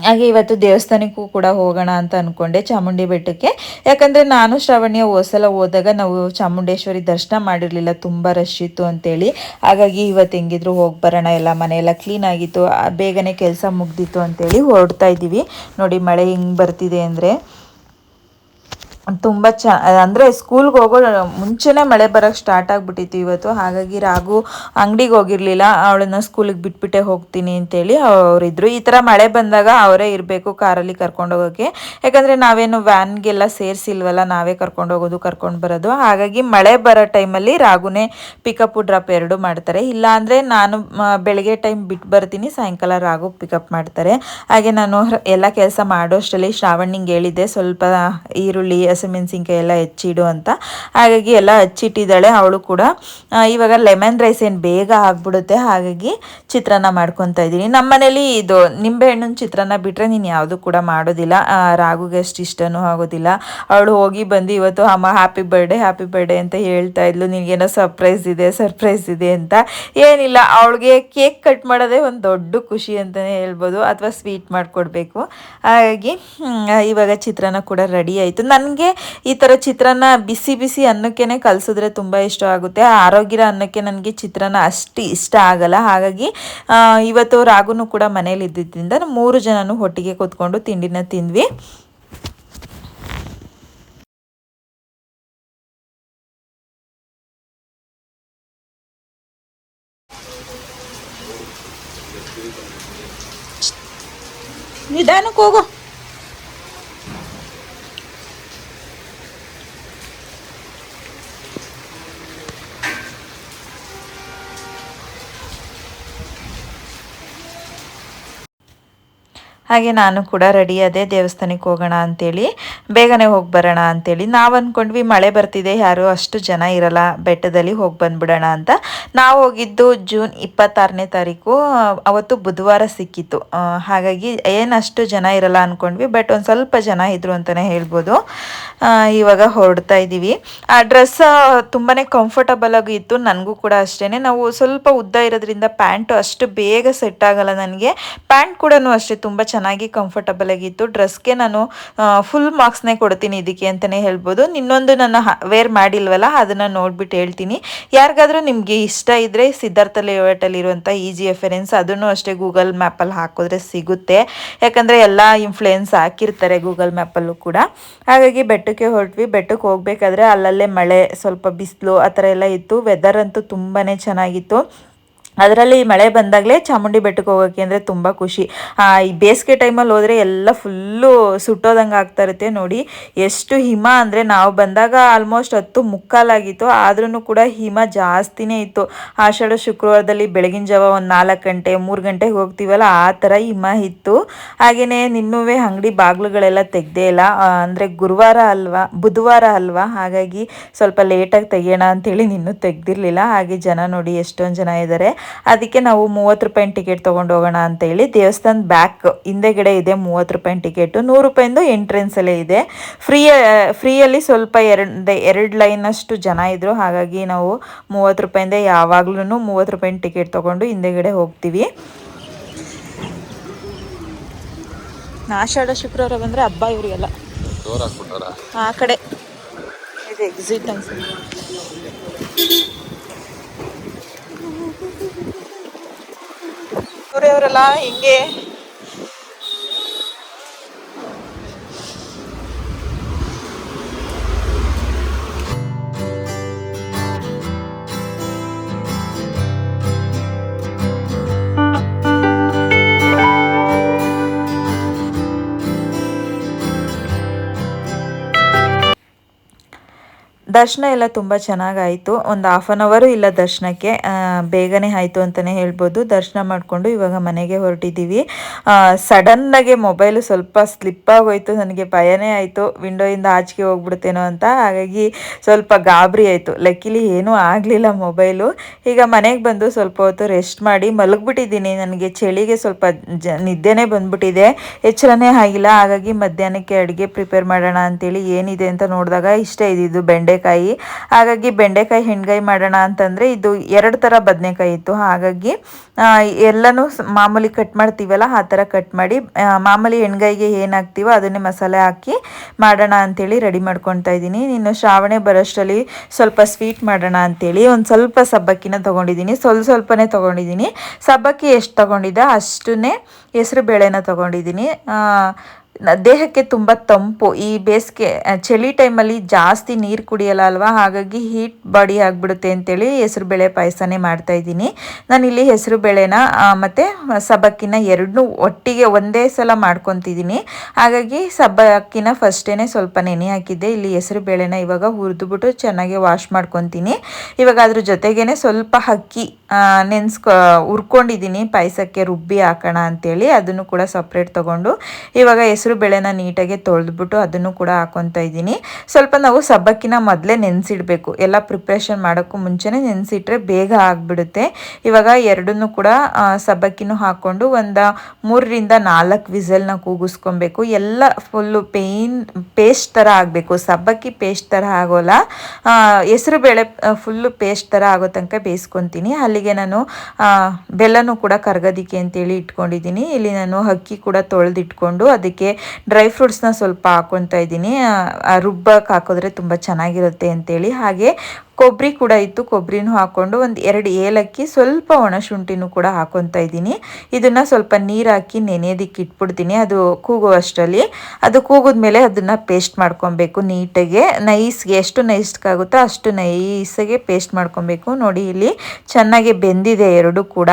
ಹಾಗೆ ಇವತ್ತು ದೇವಸ್ಥಾನಕ್ಕೂ ಕೂಡ ಹೋಗೋಣ ಅಂತ ಅಂದ್ಕೊಂಡೆ ಚಾಮುಂಡಿ ಬೆಟ್ಟಕ್ಕೆ. ಯಾಕಂದರೆ ನಾನು ಶ್ರಾವಣಿಯ ಹೋಸಲ ಹೋದಾಗ ನಾವು ಚಾಮುಂಡೇಶ್ವರಿ ದರ್ಶನ ಮಾಡಿರಲಿಲ್ಲ, ತುಂಬ ರಶ್ ಇತ್ತು ಅಂತೇಳಿ. ಹಾಗಾಗಿ ಇವತ್ತು ಹೆಂಗಿದ್ರು ಹೋಗಿ ಬರೋಣ, ಎಲ್ಲ ಮನೆಯೆಲ್ಲ ಕ್ಲೀನ್ ಆಗಿತ್ತು. ಬೇಗನೆ ಕೆಲಸ ಮುಗ್ದಿತ್ತು ಅಂತೇಳಿ ಹೊರಡ್ತಾ ಇದ್ದೀವಿ. ನೋಡಿ ಮಳೆ ಹಿಂಗೆ ಬರ್ತಿದೆ ಅಂದರೆ. ತುಂಬ ಚ, ಅಂದರೆ ಸ್ಕೂಲ್ಗೆ ಹೋಗೋ ಮುಂಚೆನೇ ಮಳೆ ಬರೋಕ್ಕೆ ಸ್ಟಾರ್ಟ್ ಆಗಿಬಿಟ್ಟಿತ್ತು ಇವತ್ತು. ಹಾಗಾಗಿ ರಾಗು ಅಂಗಡಿಗೆ ಹೋಗಿರಲಿಲ್ಲ. ಅವಳನ್ನ ಸ್ಕೂಲಿಗೆ ಬಿಟ್ಬಿಟ್ಟೆ ಹೋಗ್ತೀನಿ ಅಂತೇಳಿ ಅವರಿದ್ರು ಈ ಥರ ಮಳೆ ಬಂದಾಗ ಅವರೇ ಇರಬೇಕು ಕಾರಲ್ಲಿ ಕರ್ಕೊಂಡು ಹೋಗೋಕ್ಕೆ ಯಾಕಂದರೆ ನಾವೇನು ವ್ಯಾನ್ಗೆಲ್ಲ ಸೇರಿಸಿಲ್ವಲ್ಲ, ನಾವೇ ಕರ್ಕೊಂಡು ಹೋಗೋದು, ಕರ್ಕೊಂಡು ಬರೋದು. ಹಾಗಾಗಿ ಮಳೆ ಬರೋ ಟೈಮಲ್ಲಿ ರಾಗುನೇ ಪಿಕಪ್ ಡ್ರಾಪ್ ಎರಡು ಮಾಡ್ತಾರೆ. ಇಲ್ಲ ಅಂದರೆ ನಾನು ಬೆಳಗ್ಗೆ ಟೈಮ್ ಬಿಟ್ಟು ಬರ್ತೀನಿ, ಸಾಯಂಕಾಲ ರಾಗು ಪಿಕಪ್ ಮಾಡ್ತಾರೆ. ಹಾಗೆ ನಾನು ಎಲ್ಲ ಕೆಲಸ ಮಾಡೋಷ್ಟರಲ್ಲಿ ಶ್ರಾವಣಿಗೆ ಹೇಳಿದ್ದೆ. ಸ್ವಲ್ಪ ಈರುಳ್ಳಿ ಹಸಿಮೆಣಸಿನ್ಕಾಯಿ ಎಲ್ಲ ಹೆಚ್ಚಿಡು ಅಂತ. ಹಾಗಾಗಿ ಎಲ್ಲ ಹಚ್ಚಿಟ್ಟಿದ್ದಾಳೆ ಅವಳು ಕೂಡ. ಇವಾಗ ಲೆಮನ್ ರೈಸ್ ಏನು ಬೇಗ ಆಗ್ಬಿಡುತ್ತೆ, ಹಾಗಾಗಿ ಚಿತ್ರಾನ್ನ ಮಾಡ್ಕೊತಾ ಇದ್ದೀನಿ. ನಮ್ಮ ಮನೇಲಿ ಇದು ನಿಂಬೆಹಣ್ಣಿನ ಚಿತ್ರಾನ್ನ ಬಿಟ್ಟರೆ ನೀನು ಯಾವುದು ಕೂಡ ಮಾಡೋದಿಲ್ಲ. ರಾಗುಗೆ ಅಷ್ಟು ಇಷ್ಟನೂ ಆಗೋದಿಲ್ಲ. ಅವಳು ಹೋಗಿ ಬಂದು ಇವತ್ತು ಅಮ್ಮ ಹ್ಯಾಪಿ ಬರ್ಡೇ ಹ್ಯಾಪಿ ಬರ್ಡೇ ಅಂತ ಹೇಳ್ತಾ ಇದ್ಲು. ನಿನಗೇನೋ ಸರ್ಪ್ರೈಸ್ ಇದೆ ಸರ್ಪ್ರೈಸ್ ಇದೆ ಅಂತ. ಏನಿಲ್ಲ, ಅವಳಿಗೆ ಕೇಕ್ ಕಟ್ ಮಾಡೋದೇ ಒಂದು ದೊಡ್ಡ ಖುಷಿ ಅಂತಲೇ ಹೇಳ್ಬೋದು. ಅಥವಾ ಸ್ವೀಟ್ ಮಾಡಿಕೊಡ್ಬೇಕು. ಹಾಗಾಗಿ ಇವಾಗ ಚಿತ್ರಾನ್ನ ಕೂಡ ರೆಡಿ ಆಯಿತು. ನನಗೆ ಈ ಥರ ಚಿತ್ರಾನ್ನ ಬಿಸಿ ಬಿಸಿ ಅನ್ನಕ್ಕೇ ಕಲಿಸಿದ್ರೆ ತುಂಬ ಇಷ್ಟ ಆಗುತ್ತೆ. ಆರೋಗ್ಯರ ಅನ್ನಕ್ಕೆ ನನಗೆ ಚಿತ್ರಾನ್ನ ಅಷ್ಟು ಇಷ್ಟ ಆಗಲ್ಲ. ಹಾಗಾಗಿ ಇವತ್ತು ರಾಗುನು ಕೂಡ ಮನೇಲಿ ಇದ್ದಿದ್ದರಿಂದ ಮೂರು ಜನನು ಒಟ್ಟಿಗೆ ಕೂತ್ಕೊಂಡು ತಿಂಡಿನ ತಿಂದ್ವಿ. ನಿಧಾನಕ್ಕೆ ಹೋಗೋ. ಹಾಗೆ ನಾನು ಕೂಡ ರೆಡಿ ಅದೇ ದೇವಸ್ಥಾನಕ್ಕೆ ಹೋಗೋಣ ಅಂತೇಳಿ, ಬೇಗನೆ ಹೋಗಿ ಬರೋಣ ಅಂತೇಳಿ. ನಾವು ಅಂದ್ಕೊಂಡ್ವಿ ಮಳೆ ಬರ್ತಿದೆ, ಯಾರು ಅಷ್ಟು ಜನ ಇರಲ್ಲ, ಬೆಟ್ಟದಲ್ಲಿ ಹೋಗಿ ಬಂದ್ಬಿಡೋಣ ಅಂತ. ನಾವು ಹೋಗಿದ್ದು ಜೂನ್ ಇಪ್ಪತ್ತಾರನೇ ತಾರೀಕು, ಅವತ್ತು ಬುಧವಾರ ಸಿಕ್ಕಿತ್ತು. ಹಾಗಾಗಿ ಏನಷ್ಟು ಜನ ಇರಲ್ಲ ಅಂದ್ಕೊಂಡ್ವಿ ಬಟ್ ಒಂದು ಸ್ವಲ್ಪ ಜನ ಇದ್ರು ಅಂತಲೇ ಹೇಳ್ಬೋದು. ಇವಾಗ ಹೊರಡ್ತಾ ಇದ್ದೀವಿ ಆ ಡ್ರೆಸ್ ತುಂಬಾ ಕಂಫರ್ಟಬಲ್ ಆಗಿ ಇತ್ತು, ನನಗೂ ಕೂಡ ಅಷ್ಟೇ ನಾವು ಸ್ವಲ್ಪ ಉದ್ದ ಇರೋದ್ರಿಂದ ಪ್ಯಾಂಟು ಅಷ್ಟು ಬೇಗ ಸೆಟ್ ಆಗಲ್ಲ ನನಗೆ. ಪ್ಯಾಂಟ್ ಕೂಡ ಅಷ್ಟೇ ತುಂಬ ಚೆನ್ನಾಗಿ ಕಂಫರ್ಟಬಲ್ ಆಗಿತ್ತು. ಡ್ರೆಸ್ಗೆ ನಾನು ಫುಲ್ ಮಾರ್ಕ್ಸ್ನೇ ಕೊಡ್ತೀನಿ ಇದಕ್ಕೆ ಅಂತಲೇ ಹೇಳ್ಬೋದು. ಇನ್ನೊಂದು ನನ್ನ ವೇರ್ ಮಾಡಿಲ್ವಲ್ಲ, ಅದನ್ನು ನೋಡ್ಬಿಟ್ಟು ಹೇಳ್ತೀನಿ. ಯಾರಿಗಾದರೂ ನಿಮಗೆ ಇಷ್ಟ ಇದ್ದರೆ ಸಿದ್ಧಾರ್ಥ ಲೇಔಟಲ್ಲಿರುವಂಥ ಈಜಿ ಎಫರೆನ್ಸ್ ಅದನ್ನು ಅಷ್ಟೇ ಗೂಗಲ್ ಮ್ಯಾಪಲ್ಲಿ ಹಾಕಿದ್ರೆ ಸಿಗುತ್ತೆ. ಯಾಕಂದರೆ ಎಲ್ಲ ಇನ್ಫ್ಲೂಯೆನ್ಸ್ ಹಾಕಿರ್ತಾರೆ ಗೂಗಲ್ ಮ್ಯಾಪಲ್ಲೂ ಕೂಡ. ಹಾಗಾಗಿ ಬೆಟ್ಟಕ್ಕೆ ಹೊರಟ್ವಿ. ಬೆಟ್ಟಕ್ಕೆ ಹೋಗಬೇಕಾದ್ರೆ ಅಲ್ಲಲ್ಲೇ ಮಳೆ, ಸ್ವಲ್ಪ ಬಿಸಿಲು ಆ ಥರ ಎಲ್ಲ ಇತ್ತು. ವೆದರ್ ಅಂತೂ ತುಂಬಾ ಚೆನ್ನಾಗಿತ್ತು. ಅದರಲ್ಲಿ ಮಳೆ ಬಂದಾಗಲೇ ಚಾಮುಂಡಿ ಬೆಟ್ಟಕ್ಕೆ ಹೋಗೋಕ್ಕೆ ಅಂದರೆ ತುಂಬ ಖುಷಿ. ಈ ಬೇಸಿಗೆ ಟೈಮಲ್ಲಿ ಹೋದರೆ ಎಲ್ಲ ಫುಲ್ಲು ಸುಟ್ಟೋದಂಗೆ ಆಗ್ತಾ ಇರುತ್ತೆ ನೋಡಿ. ಎಷ್ಟು ಹಿಮ ಅಂದರೆ ನಾವು ಬಂದಾಗ ಆಲ್ಮೋಸ್ಟ್ ಹತ್ತು ಮುಕ್ಕಾಲಾಗಿತ್ತು. ಆದ್ರೂ ಕೂಡ ಹಿಮ ಜಾಸ್ತಿನೇ ಇತ್ತು. ಆಷಾಢ, ಶುಕ್ರವಾರದಲ್ಲಿ ಬೆಳಗಿನ ಜಾವ ಒಂದು ನಾಲ್ಕು ಗಂಟೆ, ಮೂರು ಗಂಟೆಗೆ ಹೋಗ್ತೀವಲ್ಲ, ಆ ಥರ ಹಿಮ ಇತ್ತು. ಹಾಗೆಯೇ ನಿನ್ನೂ ಅಂಗಡಿ ಬಾಗಿಲುಗಳೆಲ್ಲ ತೆಗ್ದೇ ಇಲ್ಲ. ಅಂದರೆ ಗುರುವಾರ ಅಲ್ವಾ, ಬುಧವಾರ ಅಲ್ವಾ, ಹಾಗಾಗಿ ಸ್ವಲ್ಪ ಲೇಟಾಗಿ ತೆಗಿಯೋಣ ಅಂತೇಳಿ ನಿನ್ನೂ ತೆಗ್ದಿರಲಿಲ್ಲ. ಹಾಗೆ ಜನ ನೋಡಿ ಎಷ್ಟೊಂದು ಜನ ಇದ್ದಾರೆ ಅದಕ್ಕೆ ನಾವು ಮೂವತ್ತು ರೂಪಾಯಿ ಟಿಕೆಟ್ ತೊಗೊಂಡು ಹೋಗೋಣ ಅಂತ ಹೇಳಿ ದೇವಸ್ಥಾನದ ಬ್ಯಾಕ್ ಹಿಂದೆಗಡೆ ಇದೆ ಮೂವತ್ತು ರೂಪಾಯಿ ಟಿಕೆಟು ನೂರು ರೂಪಾಯಿಂದು ಎಂಟ್ರೆನ್ಸಲ್ಲೇ ಇದೆ. ಫ್ರೀ ಫ್ರೀಯಲ್ಲಿ ಸ್ವಲ್ಪ ಎರಡು ಎರಡು ಲೈನಷ್ಟು ಜನ ಇದ್ದರು ಹಾಗಾಗಿ ನಾವು ಮೂವತ್ತು ರೂಪಾಯಿಂದ ಯಾವಾಗ್ಲೂ ಮೂವತ್ತು ರೂಪಾಯಿ ಟಿಕೆಟ್ ತೊಗೊಂಡು ಹಿಂದೆಗಡೆ ಹೋಗ್ತೀವಿ. ಆಷಾಢ ಶುಕ್ರವಾರ ಬಂದರೆ ಹಬ್ಬ ಇವರಿಗೆಲ್ಲ. ಆ ಕಡೆ. ಇದು ಎಕ್ಸಿಟ್ ಅನ್ಸುತ್ತೆ. ಅವರೆಲ್ಲ ಹಿಂಗೆ ದರ್ಶನ ಎಲ್ಲ ತುಂಬ ಚೆನ್ನಾಗಾಯಿತು. ಒಂದು ಹಾಫ್ ಆನ್ ಅವರು ಇಲ್ಲ ದರ್ಶನಕ್ಕೆ. ಬೇಗನೆ ಆಯಿತು ಅಂತಲೇ ಹೇಳ್ಬೋದು. ದರ್ಶನ ಮಾಡಿಕೊಂಡು ಇವಾಗ ಮನೆಗೆ ಹೊರಟಿದ್ದೀವಿ ಸಡನ್ನಾಗೆ ಮೊಬೈಲು ಸ್ವಲ್ಪ ಸ್ಲಿಪ್ ಆಗೋಯ್ತು. ನನಗೆ ಭಯನೇ ಆಯಿತು. ವಿಂಡೋಯಿಂದ ಆಚೆಗೆ ಹೋಗ್ಬಿಡ್ತೇನೋ ಅಂತ. ಹಾಗಾಗಿ ಸ್ವಲ್ಪ ಗಾಬರಿ ಆಯಿತು. ಲಕ್ಕಿಲಿ ಏನೂ ಆಗಲಿಲ್ಲ ಮೊಬೈಲು ಈಗ ಮನೆಗೆ ಬಂದು ಸ್ವಲ್ಪ ಹೊತ್ತು ರೆಸ್ಟ್ ಮಾಡಿ ಮಲಗಿಬಿಟ್ಟಿದ್ದೀನಿ. ನನಗೆ ಚಳಿಗೆ ಸ್ವಲ್ಪ ಜ, ನಿದ್ದೆನೇ ಬಂದ್ಬಿಟ್ಟಿದೆ. ಎಚ್ಚರನೇ ಆಗಿಲ್ಲ. ಹಾಗಾಗಿ ಮಧ್ಯಾಹ್ನಕ್ಕೆ ಅಡುಗೆ ಪ್ರಿಪೇರ್ ಮಾಡೋಣ ಅಂತೇಳಿ ಏನಿದೆ ಅಂತ ನೋಡಿದಾಗ ಇಷ್ಟ ಇದ್ದಿದ್ದು ಬೆಂಡೆಕಾಯಿ ಹಾಗಾಗಿ ಬೆಂಡೆಕಾಯಿ ಹಿಂಡ್ಗಾಯಿ ಮಾಡೋಣ ಅಂತಂದರೆ ಇದು ಎರಡು ಥರ ಬದನೆಕಾಯಿ ಇತ್ತು. ಹಾಗಾಗಿ ಎಲ್ಲನೂ ಮಾಮೂಲಿ ಕಟ್ ಮಾಡ್ತೀವಲ್ಲ, ಆ ಥರ ಕಟ್ ಮಾಡಿ ಮಾಮೂಲಿ ಹೆಣ್ಗಾಯಿಗೆ ಏನು ಹಾಕ್ತೀವೋ ಅದನ್ನೇ ಮಸಾಲೆ ಹಾಕಿ ಮಾಡೋಣ ಅಂತೇಳಿ ರೆಡಿ ಮಾಡ್ಕೊತಾ ಇದ್ದೀನಿ. ಇನ್ನು ಶ್ರಾವಣೆ ಬರೋಷ್ಟರಲ್ಲಿ ಸ್ವಲ್ಪ ಸ್ವೀಟ್ ಮಾಡೋಣ ಅಂತೇಳಿ ಒಂದು ಸ್ವಲ್ಪ ಸಬ್ಬಕ್ಕಿನ ತೊಗೊಂಡಿದ್ದೀನಿ. ಸ್ವಲ್ಪ ಸ್ವಲ್ಪನೇ ತೊಗೊಂಡಿದ್ದೀನಿ. ಸಬ್ಬಕ್ಕಿ ಎಷ್ಟು ತೊಗೊಂಡಿದ್ದೆ ಅಷ್ಟನ್ನೇ ಹೆಸರು ಬೇಳೆನ ತೊಗೊಂಡಿದ್ದೀನಿ. ದೇಹಕ್ಕೆ ತುಂಬ ತಂಪು. ಈ ಬೇಸಿಗೆ ಚಳಿ ಟೈಮಲ್ಲಿ ಜಾಸ್ತಿ ನೀರು ಕುಡಿಯಲ್ಲ ಅಲ್ವಾ ಹಾಗಾಗಿ ಹೀಟ್ ಬಾಡಿ ಆಗಿಬಿಡುತ್ತೆ ಅಂತೇಳಿ ಹೆಸರು ಬೇಳೆ ಪಾಯಸನೇ ಮಾಡ್ತಾ ಇದ್ದೀನಿ. ನಾನಿಲ್ಲಿ ಹೆಸರು ಬೇಳೆನ ಮತ್ತು ಸಬ್ಬಕ್ಕಿನ ಎರಡನ್ನೂ ಒಟ್ಟಿಗೆ ಒಂದೇ ಸಲ ಮಾಡ್ಕೊತಿದ್ದೀನಿ. ಹಾಗಾಗಿ ಸಬ್ಬಕ್ಕಿನ ಫಸ್ಟೇ ಸ್ವಲ್ಪ ನೆನೆ ಹಾಕಿದ್ದೆ. ಇಲ್ಲಿ ಹೆಸರು ಬೇಳೆನ ಇವಾಗ ಹುರಿದುಬಿಟ್ಟು ಚೆನ್ನಾಗಿ ವಾಶ್ ಮಾಡ್ಕೊತೀನಿ. ಇವಾಗ ಅದ್ರ ಜೊತೆಗೇನೆ ಸ್ವಲ್ಪ ಅಕ್ಕಿ ನೆನ್ಸ್ಕೊ, ಹುರ್ಕೊಂಡಿದ್ದೀನಿ. ಪಾಯಸಕ್ಕೆ ರುಬ್ಬಿ ಹಾಕೋಣ ಅಂತೇಳಿ. ಅದನ್ನು ಕೂಡ ಸಪ್ರೇಟ್ ತೊಗೊಂಡು ಇವಾಗ ಹೆಸರು ಬೇಳೆನ ನೀಟಾಗಿ ತೊಳೆದ್ಬಿಟ್ಟು ಅದನ್ನು ಕೂಡ ಹಾಕೊತಾ ಇದ್ದೀನಿ. ಸ್ವಲ್ಪ ನಾವು ಸಬ್ಬಕ್ಕಿನ ಮೊದಲೇ ನೆನೆಸಿಡಬೇಕು. ಎಲ್ಲ ಪ್ರಿಪ್ರೇಷನ್ ಮಾಡೋಕ್ಕೂ ಮುಂಚೆನೇ ನೆನೆಸಿಟ್ರೆ ಬೇಗ ಆಗಿಬಿಡುತ್ತೆ. ಇವಾಗ ಎರಡನ್ನೂ ಕೂಡ ಸಬ್ಬಕ್ಕಿನೂ ಹಾಕ್ಕೊಂಡು ಒಂದು ಮೂರರಿಂದ ನಾಲ್ಕು ವಿಸಲ್ನ ಕೂಗಿಸ್ಕೊಬೇಕು. ಎಲ್ಲ ಫುಲ್ಲು ಪೇನ್ ಪೇಸ್ಟ್ ಥರ ಆಗಬೇಕು. ಸಬ್ಬಕ್ಕಿ ಪೇಸ್ಟ್ ಥರ ಆಗೋಲ್ಲ. ಹೆಸರು ಬೇಳೆ ಫುಲ್ಲು ಪೇಸ್ಟ್ ಥರ ಆಗೋ ತನಕ ಬೇಯಿಸ್ಕೊತೀನಿ. ಅಲ್ಲಿಗೆ ನಾನು ಬೆಲ್ಲನೂ ಕೂಡ ಕರ್ಗೋದಿಕ್ಕೆ ಅಂತೇಳಿ ಇಟ್ಕೊಂಡಿದ್ದೀನಿ. ಇಲ್ಲಿ ನಾನು ಅಕ್ಕಿ ಕೂಡ ತೊಳೆದಿಟ್ಕೊಂಡು ಅದಕ್ಕೆ ಡ್ರೈ ಫ್ರೂಟ್ಸ್ನ ಸ್ವಲ್ಪ ಹಾಕ್ಕೊತಾ ಇದ್ದೀನಿ. ರುಬ್ಬಕ್ಕೆ ಹಾಕಿದ್ರೆ ತುಂಬ ಚೆನ್ನಾಗಿರುತ್ತೆ ಅಂತೇಳಿ. ಹಾಗೆ ಕೊಬ್ಬರಿ ಕೂಡ ಇತ್ತು. ಕೊಬ್ಬರಿನೂ ಹಾಕ್ಕೊಂಡು ಒಂದು ಎರಡು ಏಲಕ್ಕಿ, ಸ್ವಲ್ಪ ಒಣಶುಂಠಿನೂ ಕೂಡ ಹಾಕೊತಾ ಇದ್ದೀನಿ. ಇದನ್ನು ಸ್ವಲ್ಪ ನೀರು ಹಾಕಿ ನೆನೆಯೋದಕ್ಕೆ ಇಟ್ಬಿಡ್ತೀನಿ. ಅದು ಕೂಗುವಷ್ಟರಲ್ಲಿ. ಅದು ಕೂಗಿದ್ಮೇಲೆ ಅದನ್ನು ಪೇಸ್ಟ್ ಮಾಡ್ಕೊಬೇಕು ನೀಟಾಗೆ. ನೈಸ್ಗೆ ಎಷ್ಟು ನೈಸ್ಗಾಗುತ್ತೋ ಅಷ್ಟು ನೈಸಾಗೆ ಪೇಸ್ಟ್ ಮಾಡ್ಕೊಬೇಕು ನೋಡಿ, ಇಲ್ಲಿ ಚೆನ್ನಾಗಿ ಬೆಂದಿದೆ ಎರಡು ಕೂಡ.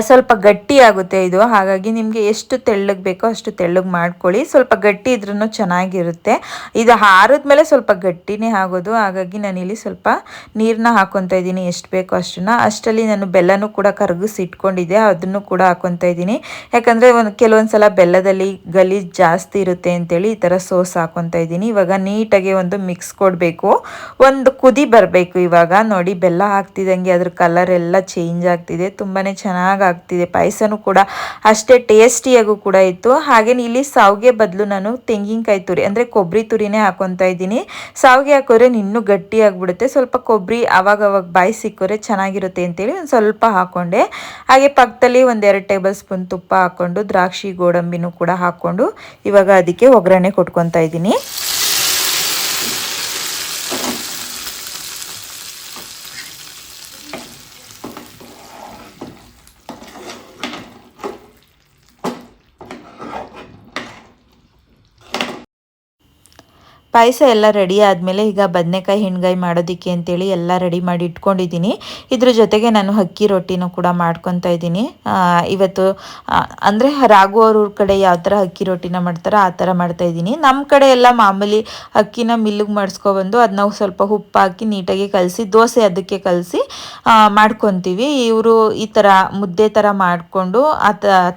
ಸ್ವಲ್ಪ ಗಟ್ಟಿ ಆಗುತ್ತೆ ಇದು. ಹಾಗಾಗಿ ನಿಮಗೆ ಎಷ್ಟು ತೆಳ್ಳಗೆ ಬೇಕೋ ಅಷ್ಟು ತೆಳ್ಳಗೆ ಮಾಡ್ಕೊಳ್ಳಿ. ಸ್ವಲ್ಪ ಗಟ್ಟಿ ಇದ್ರೂ ಚೆನ್ನಾಗಿರುತ್ತೆ. ಇದು ಹಾರಿದ್ಮೇಲೆ ಸ್ವಲ್ಪ ಗಟ್ಟಿನೇ ಆಗೋದು. ಹಾಗಾಗಿ ನಾನಿಲ್ಲಿ ಸ್ವಲ್ಪ ನೀರನ್ನ ಹಾಕೊತಾ ಇದ್ದೀನಿ. ಎಷ್ಟು ಬೇಕೋ ಅಷ್ಟನ್ನ. ಅಷ್ಟರಲ್ಲಿ ನಾನು ಬೆಲ್ಲನೂ ಕೂಡ ಕರಗಿಸಿ ಇಟ್ಕೊಂಡಿದ್ದೆ. ಅದನ್ನು ಕೂಡ ಹಾಕೊತ ಇದ್ದೀನಿ. ಯಾಕಂದರೆ ಒಂದು ಕೆಲವೊಂದು ಸಲ ಬೆಲ್ಲದಲ್ಲಿ ಗಲೀಜು ಜಾಸ್ತಿ ಇರುತ್ತೆ ಅಂತೇಳಿ ಈ ಥರ ಸೋಸ್ ಹಾಕೊತ ಇದ್ದೀನಿ. ಇವಾಗ ನೀಟಾಗಿ ಒಂದು ಮಿಕ್ಸ್ ಕೊಡಬೇಕು. ಒಂದು ಕುದಿ ಬರಬೇಕು ಇವಾಗ. ನೋಡಿ, ಬೆಲ್ಲ ಹಾಕ್ತಿದ್ದಂಗೆ ಅದ್ರ ಕಲರ್ ಎಲ್ಲ ಚೇಂಜ್ ಆಗ್ತಿದೆ. ತುಂಬಾ ಚೆನ್ನಾಗಿ ಆಗ್ತಿದೆ. ಪಾಯಸನೂ ಕೂಡ ಅಷ್ಟೇ ಟೇಸ್ಟಿಯಾಗೂ ಕೂಡ ಇತ್ತು. ಹಾಗೆ ಇಲ್ಲಿ ಸಾವಿಗೆ ಬದಲು ನಾನು ತೆಂಗಿನಕಾಯಿ ತುರಿ, ಅಂದರೆ ಕೊಬ್ಬರಿ ತುರಿನೇ ಹಾಕೊತಾ ಇದ್ದೀನಿ. ಸಾವಿಗೆ ಹಾಕೋರೆ ಇನ್ನೂ ಗಟ್ಟಿ ಆಗಿಬಿಡುತ್ತೆ. ಸ್ವಲ್ಪ ಕೊಬ್ಬರಿ ಆವಾಗ ಅವಾಗ ಬಾಯಿ ಸಿಕ್ಕೋರೆ ಚೆನ್ನಾಗಿರುತ್ತೆ ಅಂತೇಳಿ ಒಂದು ಸ್ವಲ್ಪ ಹಾಕೊಂಡೆ. ಹಾಗೆ ಪಕ್ಕದಲ್ಲಿ ಒಂದೆರಡು ಟೇಬಲ್ ಸ್ಪೂನ್ ತುಪ್ಪ ಹಾಕ್ಕೊಂಡು ದ್ರಾಕ್ಷಿ, ಗೋಡಂಬಿನೂ ಕೂಡ ಹಾಕ್ಕೊಂಡು ಇವಾಗ ಅದಕ್ಕೆ ಒಗ್ಗರಣೆ ಕೊಟ್ಕೊತಾ ಇದ್ದೀನಿ. ಪಾಯಸ ಎಲ್ಲ ರೆಡಿ ಆದಮೇಲೆ ಈಗ ಬದನೆಕಾಯಿ ಹಿಣ್ಗಾಯಿ ಮಾಡೋದಕ್ಕೆ ಅಂತೇಳಿ ಎಲ್ಲ ರೆಡಿ ಮಾಡಿ ಇಟ್ಕೊಂಡಿದ್ದೀನಿ. ಇದ್ರ ಜೊತೆಗೆ ನಾನು ಅಕ್ಕಿ ರೊಟ್ಟಿನೂ ಕೂಡ ಮಾಡ್ಕೊತಾ ಇದ್ದೀನಿ. ಇವತ್ತು ಅಂದರೆ ರಾಘು ಕಡೆ ಯಾವ ಥರ ಅಕ್ಕಿ ರೊಟ್ಟಿನ ಮಾಡ್ತಾರೋ ಆ ಥರ ಮಾಡ್ತಾ ಇದ್ದೀನಿ. ನಮ್ಮ ಕಡೆ ಎಲ್ಲ ಮಾಮೂಲಿ ಅಕ್ಕಿನ ಮಿಲ್ಲಿಗೆ ಮಾಡಿಸ್ಕೊಬಂದು ಅದನ್ನ ಸ್ವಲ್ಪ ಉಪ್ಪು ಹಾಕಿ ನೀಟಾಗಿ ಕಲಸಿ, ದೋಸೆ ಅದಕ್ಕೆ ಕಲಸಿ ಮಾಡ್ಕೊತೀವಿ. ಇವರು ಈ ಥರ ಮುದ್ದೆ ಥರ ಮಾಡಿಕೊಂಡು ಆ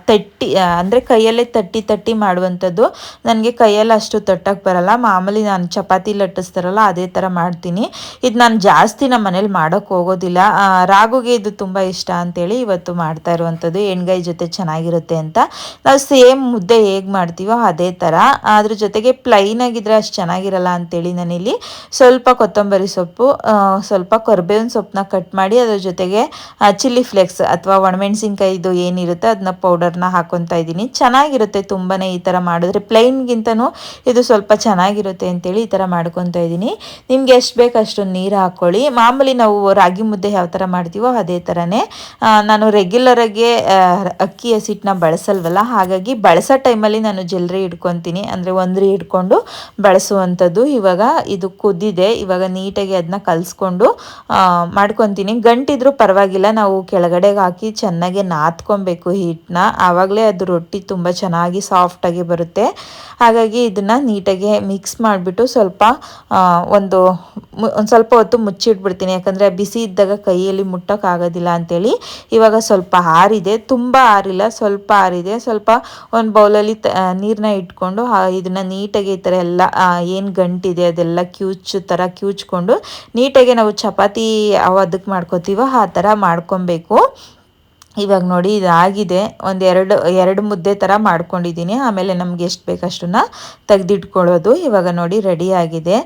ತಟ್ಟಿ ಅಂದರೆ ಕೈಯಲ್ಲೇ ತಟ್ಟಿ ತಟ್ಟಿ ಮಾಡುವಂಥದ್ದು. ನನಗೆ ಕೈಯಲ್ಲಿ ಅಷ್ಟು ತಟ್ಟಕ್ಕೆ ಬರಲ್ಲ. ಮಾಮೂಲಿ ನಾನು ಚಪಾತಿ ಲಟ್ಟಿಸ್ತಾರಲ್ಲ, ಅದೇ ಥರ ಮಾಡ್ತೀನಿ. ಇದು ನಾನು ಜಾಸ್ತಿ ನಮ್ಮ ಮನೇಲಿ ಮಾಡೋಕ್ಕೆ ಹೋಗೋದಿಲ್ಲ. ರಾಗುಗೆ ಇದು ತುಂಬ ಇಷ್ಟ ಅಂತೇಳಿ ಇವತ್ತು ಮಾಡ್ತಾ ಇರುವಂಥದ್ದು ಎಣ್ಗಾಯಿ ಜೊತೆ ಚೆನ್ನಾಗಿರುತ್ತೆ ಅಂತ. ನಾವು ಸೇಮ್ ಮುದ್ದೆ ಹೇಗೆ ಮಾಡ್ತೀವೋ ಅದೇ ಥರ ಅದ್ರ ಜೊತೆಗೆ ಪ್ಲೈನ್ ಆಗಿದ್ರೆ ಅಷ್ಟು ಚೆನ್ನಾಗಿರಲ್ಲ ಅಂತೇಳಿ ನಾನಿಲ್ಲಿ. ಸ್ವಲ್ಪ ಕೊತ್ತಂಬರಿ ಸೊಪ್ಪು ಸ್ವಲ್ಪ ಕೊರ್ಬೇವಿನ ಸೊಪ್ಪನ್ನ ಕಟ್ ಮಾಡಿ ಅದ್ರ ಜೊತೆಗೆ ಚಿಲ್ಲಿ ಫ್ಲೆಕ್ಸ್ ಅಥವಾ ಒಣಮೆಣಸಿನ್ಕಾಯಿದು ಏನಿರುತ್ತೆ ಅದನ್ನ ಪೌಡರ್ನ ಹಾಕೊತಾ ಇದ್ದೀನಿ. ಚೆನ್ನಾಗಿರುತ್ತೆ ತುಂಬಾ ಈ ಥರ ಮಾಡಿದ್ರೆ. ಪ್ಲೈನ್ಗಿಂತನೂ ಇದು ಸ್ವಲ್ಪ ಚೆನ್ನಾಗಿರುತ್ತೆ ಅಂತೇಳಿ ಈ ಥರ ಮಾಡ್ಕೊತಾ ಇದ್ದೀನಿ ನಿಮ್ಗೆ ಎಷ್ಟು ಬೇಕು ಅಷ್ಟೊಂದು ನೀರು ಹಾಕ್ಕೊಳ್ಳಿ ಮಾಮೂಲಿ ನಾವು ರಾಗಿ ಮುದ್ದೆ ಯಾವ ಥರ ಮಾಡ್ತೀವೋ ಅದೇ ಥರನೇ ನಾನು ರೆಗ್ಯುಲರಾಗಿ ಅಕ್ಕಿ ಹಸಿಟ್ಟನ್ನ ಬಳಸಲ್ವಲ್ಲ, ಹಾಗಾಗಿ ಬಳಸೋ ಟೈಮಲ್ಲಿ ನಾನು ಜಲ್ರಿ ಇಟ್ಕೊತೀನಿ ಅಂದರೆ ಒಂದ್ರಿ ಇಟ್ಕೊಂಡು ಬಳಸುವಂಥದ್ದು ಇವಾಗ ಇದು ಕುದ್ದಿದೆ. ಇವಾಗ ನೀಟಾಗಿ ಅದನ್ನ ಕಲಿಸ್ಕೊಂಡು ಮಾಡ್ಕೊತೀನಿ. ಗಂಟಿದ್ರೂ ಪರವಾಗಿಲ್ಲ. ನಾವು ಕೆಳಗಡೆಗೆ ಹಾಕಿ ಚೆನ್ನಾಗಿ ನಾದ್ಕೊಬೇಕು ಹಿಟ್ಟನ್ನ. ಆವಾಗಲೇ ಅದು ರೊಟ್ಟಿ ತುಂಬ ಚೆನ್ನಾಗಿ ಸಾಫ್ಟಾಗಿ ಬರುತ್ತೆ. ಹಾಗಾಗಿ ಇದನ್ನು ನೀಟಾಗಿ ಮಿಕ್ಸ್ ಮಾಡಿಬಿಟ್ಟು ಸ್ವಲ್ಪ ಒಂದು ಒಂದು ಸ್ವಲ್ಪ ಹೊತ್ತು ಮುಚ್ಚಿಟ್ಬಿಡ್ತೀನಿ. ಯಾಕಂದರೆ ಬಿಸಿ ಇದ್ದಾಗ ಕೈಯಲ್ಲಿ ಮುಟ್ಟೋಕ್ಕಾಗೋದಿಲ್ಲ ಅಂತೇಳಿ. ಇವಾಗ ಸ್ವಲ್ಪ ಆರಿದೆ. ತುಂಬ ಆರಿಲ್ಲ. ಸ್ವಲ್ಪ ಆರಿದೆ. ಸ್ವಲ್ಪ ಒಂದು ಬೌಲಲ್ಲಿ ತ ನೀರನ್ನ ಇಟ್ಕೊಂಡು ಇದನ್ನು ನೀಟಾಗಿ ಈ ಥರ ಎಲ್ಲ ಏನು ಗಂಟಿದೆ ಅದೆಲ್ಲ ಕ್ಯೂಚು ಥರ ಕ್ಯೂಚ್ಕೊಂಡು, ನೀಟಾಗಿ ನಾವು ಚಪಾತಿ ಅದಕ್ಕೆ ಮಾಡ್ಕೋತೀವೋ ಆ ಥರ ಮಾಡ್ಕೊಬೇಕು. ಇವಾಗ ನೋಡಿ ಇದಾಗಿದೆ. ಒಂದು ಎರಡು ಎರಡು ಮುದ್ದೆ ಥರ ಮಾಡ್ಕೊಂಡಿದ್ದೀನಿ ಆಮೇಲೆ ನಮ್ಗೆ ಎಷ್ಟು ಬೇಕಷ್ಟನ್ನ ತೆಗೆದಿಟ್ಕೊಳ್ಳೋದು. ಇವಾಗ ನೋಡಿ ರೆಡಿ ಆಗಿದೆ.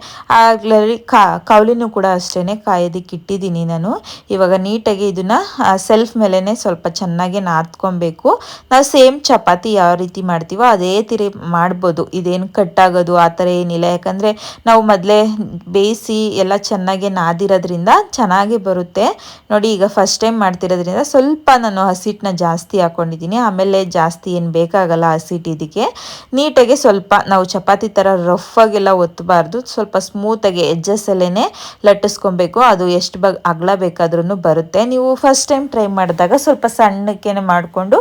ಕಾ, ಕೌಲಿನೂ ಕೂಡ ಅಷ್ಟೇ ಕಾಯೋದಕ್ಕೆ ಇಟ್ಟಿದ್ದೀನಿ ನಾನು. ಇವಾಗ ನೀಟಾಗಿ ಇದನ್ನು ಸೆಲ್ಫ್ ಮೇಲೇ ಸ್ವಲ್ಪ ಚೆನ್ನಾಗಿ ನಾದ್ಕೊಬೇಕು. ನಾವು ಸೇಮ್ ಚಪಾತಿ ಯಾವ ರೀತಿ ಮಾಡ್ತೀವೋ ಅದೇ ತಿರಿ ಮಾಡ್ಬೋದು. ಇದೇನು ಕಟ್ಟಾಗೋದು, ಆ ಥರ ಏನಿಲ್ಲ. ಯಾಕಂದರೆ ನಾವು ಮೊದಲೇ ಬೇಯಿಸಿ ಎಲ್ಲ ಚೆನ್ನಾಗಿ ನಾದಿರೋದ್ರಿಂದ ಚೆನ್ನಾಗಿ ಬರುತ್ತೆ. ನೋಡಿ ಈಗ ಫಸ್ಟ್ ಟೈಮ್ ಮಾಡ್ತಿರೋದ್ರಿಂದ ಸ್ವಲ್ಪ ನಾನು ಹಸಿಟ್ಟನ್ನ ಜಾಸ್ತಿ ಹಾಕ್ಕೊಂಡಿದ್ದೀನಿ ಆಮೇಲೆ ಜಾಸ್ತಿ ಏನು ಬೇಕಾಗಲ್ಲ ಹಸಿಟ್ಟು ಇದಕ್ಕೆ. ನೀಟಾಗಿ ಸ್ವಲ್ಪ ನಾವು ಚಪಾತಿ ಥರ ರಫಾಗೆಲ್ಲ ಒತ್ತಬಾರ್ದು ಸ್ವಲ್ಪ ಸ್ಮೂತಾಗಿ ಎಜ್ಜಸ್ಸಲ್ಲೇ ಲಟ್ಟಿಸ್ಕೊಬೇಕು. ಅದು ಎಷ್ಟು ಬಗ್ ಅಗಲ ಬೇಕಾದ್ರೂ ಬರುತ್ತೆ. ನೀವು ಫಸ್ಟ್ ಟೈಮ್ ಟ್ರೈ ಮಾಡಿದಾಗ ಸ್ವಲ್ಪ ಸಣ್ಣಕ್ಕೆ ಮಾಡಿಕೊಂಡು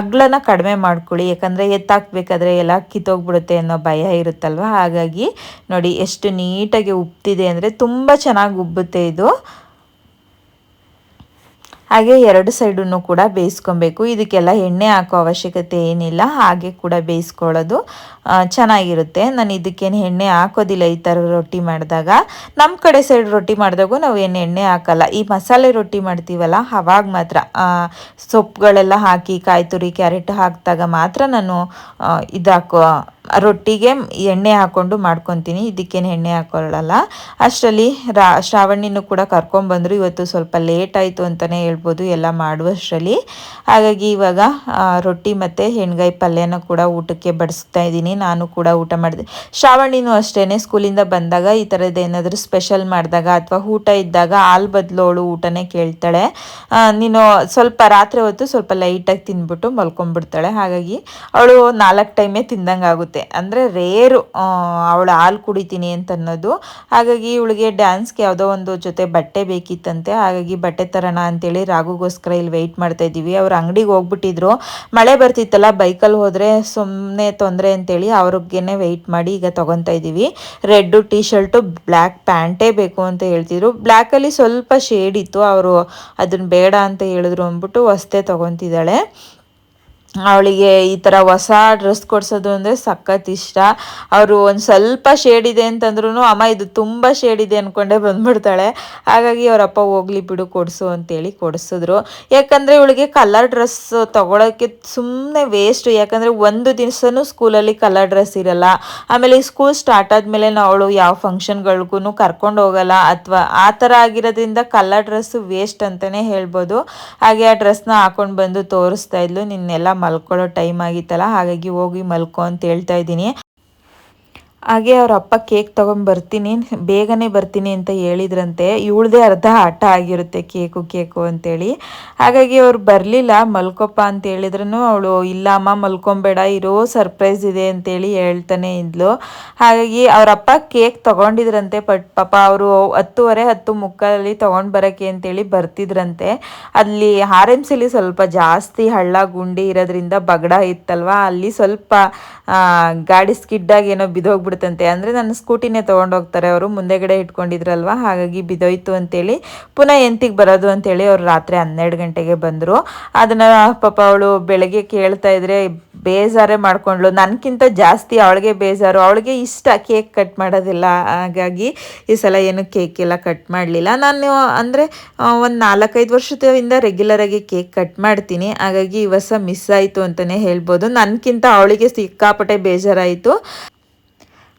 ಅಗ್ಲನ ಕಡಿಮೆ ಮಾಡ್ಕೊಳ್ಳಿ. ಯಾಕಂದರೆ ಎತ್ತಾಕ್ಬೇಕಾದ್ರೆ ಎಲ್ಲ ಕಿತ್ತೋಗ್ಬಿಡುತ್ತೆ ಅನ್ನೋ ಭಯ ಇರುತ್ತಲ್ವ? ಹಾಗಾಗಿ ನೋಡಿ, ಎಷ್ಟು ನೀಟಾಗಿ ಉಬ್ತಿದೆ ಅಂದರೆ ತುಂಬ ಚೆನ್ನಾಗಿ ಉಬ್ಬುತ್ತೆ ಇದು. ಹಾಗೆ ಎರಡು ಸೈಡನ್ನು ಕೂಡ ಬೇಯಿಸ್ಕೊಬೇಕು. ಇದಕ್ಕೆಲ್ಲ ಎಣ್ಣೆ ಹಾಕೋ ಅವಶ್ಯಕತೆ ಏನಿಲ್ಲ, ಹಾಗೆ ಕೂಡ ಬೇಯಿಸ್ಕೊಳ್ಳೋದು ಚೆನ್ನಾಗಿರುತ್ತೆ. ನಾನು ಇದಕ್ಕೇನು ಎಣ್ಣೆ ಹಾಕೋದಿಲ್ಲ ಈ ಥರ ರೊಟ್ಟಿ ಮಾಡಿದಾಗ. ನಮ್ಮ ಕಡೆ ಸೈಡ್ ರೊಟ್ಟಿ ಮಾಡಿದಾಗೂ ನಾವು ಏನು ಎಣ್ಣೆ ಹಾಕಲ್ಲ. ಈ ಮಸಾಲೆ ರೊಟ್ಟಿ ಮಾಡ್ತೀವಲ್ಲ, ಅವಾಗ ಮಾತ್ರ ಸೊಪ್ಪುಗಳೆಲ್ಲ ಹಾಕಿ ಕಾಯಿ ತುರಿ ಕ್ಯಾರೆಟ್ ಹಾಕಿದಾಗ ಮಾತ್ರ ನಾನು ಇದಾಕೋ, ರೊಟ್ಟಿಗೆ ಎಣ್ಣೆ ಹಾಕ್ಕೊಂಡು ಮಾಡ್ಕೊತೀನಿ. ಇದಕ್ಕೇನು ಎಣ್ಣೆ ಹಾಕೊಳ್ಳಲ್ಲ. ಅಷ್ಟರಲ್ಲಿ ರಾ, ಶ್ರಾವಣಿನೂ ಕೂಡ ಕರ್ಕೊಂಬಂದರು. ಇವತ್ತು ಸ್ವಲ್ಪ ಲೇಟ್ ಆಯಿತು ಅಂತಲೇ ಹೇಳ್ಬೋದು. ಎಲ್ಲ ಮಾಡುವಷ್ಟರಲ್ಲಿ ಹಾಗಾಗಿ ಇವಾಗ ರೊಟ್ಟಿ ಮತ್ತು ಹೆಣ್ಗಾಯಿ ಪಲ್ಯನ ಕೂಡ ಊಟಕ್ಕೆ ಬಡಿಸ್ತಾ ಇದ್ದೀನಿ. ನಾನು ಕೂಡ ಊಟ ಮಾಡಿದೆ, ಶ್ರಾವಣಿನೂ ಅಷ್ಟೇ ಸ್ಕೂಲಿಂದ ಬಂದಾಗ ಈ ಥರದ್ದು ಏನಾದರೂ ಸ್ಪೆಷಲ್ ಮಾಡಿದಾಗ ಅಥವಾ ಊಟ ಇದ್ದಾಗ ಹಾಲು ಬದಲು ಊಟನೇ ಕೇಳ್ತಾಳೆ. ನೀನು ಸ್ವಲ್ಪ ರಾತ್ರಿ ಹೊತ್ತು ಸ್ವಲ್ಪ ಲೈಟಾಗಿ ತಿಂದ್ಬಿಟ್ಟು ಮಲ್ಕೊಂಡ್ಬಿಡ್ತಾಳೆ. ಹಾಗಾಗಿ ಅವಳು ನಾಲ್ಕು ಟೈಮೇ ತಿಂದಂಗೆ ಆಗುತ್ತೆ. ಅಂದರೆ ರೇರು ಅವಳು ಹಾಲು ಕುಡಿತೀನಿ ಅಂತ ಅನ್ನೋದು ಹಾಗಾಗಿ ಇವಳಿಗೆ ಡ್ಯಾನ್ಸ್ಗೆ ಯಾವುದೋ ಒಂದು ಜೊತೆ ಬಟ್ಟೆ ಬೇಕಿತ್ತಂತೆ. ಹಾಗಾಗಿ ಬಟ್ಟೆ ತರೋಣ ಅಂತೇಳಿ ರಾಗುಗೋಸ್ಕರ ಇಲ್ಲಿ ವೆಯ್ಟ್ ಮಾಡ್ತಾ ಇದ್ದೀವಿ. ಅವ್ರು ಅಂಗಡಿಗೆ ಹೋಗ್ಬಿಟ್ಟಿದ್ರು. ಮಳೆ ಬರ್ತಿತ್ತಲ್ಲ, ಬೈಕಲ್ಲಿ ಹೋದರೆ ಸುಮ್ಮನೆ ತೊಂದರೆ ಅಂತೇಳಿ ಅವ್ರಿಗೇನೆ ವೆಯ್ಟ್ ಮಾಡಿ ಈಗ ತೊಗೊತಾ ಇದ್ದೀವಿ. ರೆಡ್ಡು ಟೀ ಶರ್ಟು ಬ್ಲ್ಯಾಕ್ ಪ್ಯಾಂಟೇ ಬೇಕು ಅಂತ ಹೇಳ್ತಿದ್ರು. ಬ್ಲ್ಯಾಕಲ್ಲಿ ಸ್ವಲ್ಪ ಶೇಡ್ ಇತ್ತು. ಅವರು ಅದನ್ನ ಬೇಡ ಅಂತ ಹೇಳಿದ್ರು ಅಂದ್ಬಿಟ್ಟು ಹೊಸ್ತೇ ತೊಗೊತಿದ್ದಾಳೆ. ಅವಳಿಗೆ ಈ ಥರ ಹೊಸ ಡ್ರೆಸ್ ಕೊಡ್ಸೋದು ಅಂದರೆ ಸಖತ್ ಇಷ್ಟ. ಅವರು ಒಂದು ಸ್ವಲ್ಪ ಶೇಡ್ ಇದೆ ಅಂತಂದ್ರೂ ಅಮ್ಮ, ಇದು ತುಂಬ ಶೇಡ್ ಇದೆ ಅಂದ್ಕೊಂಡೇ ಬಂದ್ಬಿಡ್ತಾಳೆ. ಹಾಗಾಗಿ ಅವರಪ್ಪ ಹೋಗ್ಲಿ ಬಿಡು, ಕೊಡಿಸು ಅಂತೇಳಿ ಕೊಡಿಸಿದ್ರು. ಯಾಕಂದರೆ ಇವಳಿಗೆ ಕಲರ್ ಡ್ರೆಸ್ ತೊಗೊಳಕ್ಕೆ ಸುಮ್ಮನೆ ವೇಸ್ಟು ಯಾಕಂದರೆ ಒಂದು ದಿವಸನೂ ಸ್ಕೂಲಲ್ಲಿ ಕಲರ್ ಡ್ರೆಸ್ ಇರಲ್ಲ. ಆಮೇಲೆ ಸ್ಕೂಲ್ ಸ್ಟಾರ್ಟ್ ಆದಮೇಲೆ ನಾವು ಅವಳು ಯಾವ ಫಂಕ್ಷನ್ಗಳಿಗೂ ಕರ್ಕೊಂಡು ಹೋಗಲ್ಲ. ಅಥವಾ ಆ ಥರ ಆಗಿರೋದ್ರಿಂದ ಕಲರ್ ಡ್ರೆಸ್ಸು ವೇಸ್ಟ್ ಅಂತಲೇ ಹೇಳ್ಬೋದು. ಹಾಗೆ ಆ ಡ್ರೆಸ್ನ ಹಾಕೊಂಡು ಬಂದು ತೋರಿಸ್ತಾ ಇದ್ಲು. ನಿನ್ನೆಲ್ಲ ಮಲ್ಕೊಳ್ಳೋ ಟೈಮ್ ಆಗಿತ್ತಲ್ಲ ಹಾಗಾಗಿ ಹೋಗಿ ಮಲ್ಕೋ ಅಂತ ಹೇಳ್ತಾ ಇದ್ದೀನಿ. ಹಾಗೆ ಅವ್ರ ಅಪ್ಪ ಕೇಕ್ ತೊಗೊಂಬರ್ತೀನಿ ಬೇಗನೆ ಬರ್ತೀನಿ ಅಂತ ಹೇಳಿದ್ರಂತೆ. ಇವಳದೇ ಅರ್ಧ ಆಟ ಆಗಿರುತ್ತೆ ಕೇಕು ಕೇಕು ಅಂತೇಳಿ. ಹಾಗಾಗಿ ಅವ್ರು ಬರಲಿಲ್ಲ, ಮಲ್ಕೊಪ್ಪ ಅಂತ ಹೇಳಿದ್ರು ಅವಳು, ಇಲ್ಲ ಅಮ್ಮ, ಮಲ್ಕೊಂಬೇಡ, ಇರೋ ಸರ್ಪ್ರೈಸ್ ಇದೆ ಅಂತೇಳಿ ಹೇಳ್ತಾನೆ ಇದ್ಲು. ಹಾಗಾಗಿ ಅವ್ರ ಅಪ್ಪ ಕೇಕ್ ತಗೊಂಡಿದ್ರಂತೆ ಬಟ್ ಪಾಪ ಅವರು ಹತ್ತುವರೆ, ಹತ್ತು ಮುಕ್ಕಲ್ಲಿ ತೊಗೊಂಡು ಬರೋಕ್ಕೆ ಅಂತೇಳಿ ಬರ್ತಿದ್ರಂತೆ. ಅಲ್ಲಿ ಆರ್ ಎಂ ಸಿಲಿ ಸ್ವಲ್ಪ ಜಾಸ್ತಿ ಹಳ್ಳ, ಗುಂಡಿ ಇರೋದ್ರಿಂದ ಬಗಡ ಇತ್ತಲ್ವ? ಅಲ್ಲಿ ಸ್ವಲ್ಪ ಗಾಡಿ ಸ್ಕಿಡ್ಡಾಗಿ ಏನೋ ಬಿದ್ದೋಗ್ಬಿಡುತ್ತೆ ಬಿದ್ದೋಗ್ಬಿಡ್ತಂತೆ ಅಂದರೆ ನನ್ನ ಸ್ಕೂಟಿನೇ ತೊಗೊಂಡೋಗ್ತಾರೆ ಅವರು. ಮುಂದೆಗಡೆ ಇಟ್ಕೊಂಡಿದ್ರಲ್ವ ಹಾಗಾಗಿ ಬಿದ್ದೋಯ್ತು ಅಂತೇಳಿ. ಪುನಃ ಎಂತಿಗೆ ಬರೋದು ಅಂತೇಳಿ ಅವರು ರಾತ್ರಿ ಹನ್ನೆರಡು ಗಂಟೆಗೆ ಬಂದರು. ಅದನ್ನು ಪಾಪ ಅವಳು ಬೆಳಗ್ಗೆ ಕೇಳ್ತಾ ಇದ್ರೆ ಬೇಜಾರೇ ಮಾಡ್ಕೊಂಡ್ಳು. ನನಗಿಂತ ಜಾಸ್ತಿ ಅವಳಿಗೆ ಬೇಜಾರು. ಅವಳಿಗೆ ಇಷ್ಟ ಕೇಕ್ ಕಟ್ ಮಾಡೋದಿಲ್ಲ. ಹಾಗಾಗಿ ಈ ಸಲ ಏನು ಕೇಕ್ ಎಲ್ಲ ಕಟ್ ಮಾಡಲಿಲ್ಲ. ನಾನು ಅಂದರೆ ಒಂದು ನಾಲ್ಕೈದು ವರ್ಷದಿಂದ ರೆಗ್ಯುಲರಾಗಿ ಕೇಕ್ ಕಟ್ ಮಾಡ್ತೀನಿ. ಹಾಗಾಗಿ ಈ ವರ್ಷ ಮಿಸ್ ಆಯಿತು ಅಂತಲೇ ಹೇಳ್ಬೋದು. ನನಗಿಂತ ಅವಳಿಗೆ ಸಿಕ್ಕಾಪಟ್ಟೆ ಬೇಜಾರಾಯಿತು.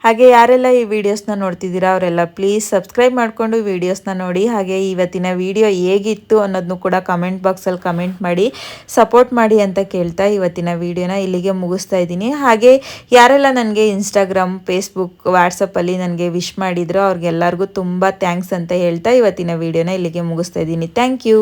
ಹಾಗೆ ಯಾರೆಲ್ಲ ಈ ವಿಡಿಯೋಸ್ನ ನೋಡ್ತಿದ್ದೀರಾ ಅವರೆಲ್ಲ ಪ್ಲೀಸ್ ಸಬ್ಸ್ಕ್ರೈಬ್ ಮಾಡಿಕೊಂಡು ವಿಡಿಯೋಸ್ನ ನೋಡಿ. ಹಾಗೆ ಇವತ್ತಿನ ವಿಡಿಯೋ ಹೇಗಿತ್ತು ಅನ್ನೋದನ್ನು ಕೂಡ ಕಮೆಂಟ್ ಬಾಕ್ಸಲ್ಲಿ ಕಮೆಂಟ್ ಮಾಡಿ ಸಪೋರ್ಟ್ ಮಾಡಿ ಅಂತ ಕೇಳ್ತಾ ಇವತ್ತಿನ ವಿಡಿಯೋನ ಇಲ್ಲಿಗೆ ಮುಗಿಸ್ತಾ ಇದ್ದೀನಿ. ಹಾಗೆ ಯಾರೆಲ್ಲ ನನಗೆ ಇನ್ಸ್ಟಾಗ್ರಾಮ್ ಫೇಸ್ಬುಕ್ ವಾಟ್ಸಪ್ಪಲ್ಲಿ ನನಗೆ ವಿಶ್ ಮಾಡಿದ್ರು ಅವ್ರಿಗೆಲ್ಲರಿಗೂ ತುಂಬ ಥ್ಯಾಂಕ್ಸ್ ಅಂತ ಹೇಳ್ತಾ ಇವತ್ತಿನ ವಿಡಿಯೋನ ಇಲ್ಲಿಗೆ ಮುಗಿಸ್ತಾ ಇದ್ದೀನಿ. Thank you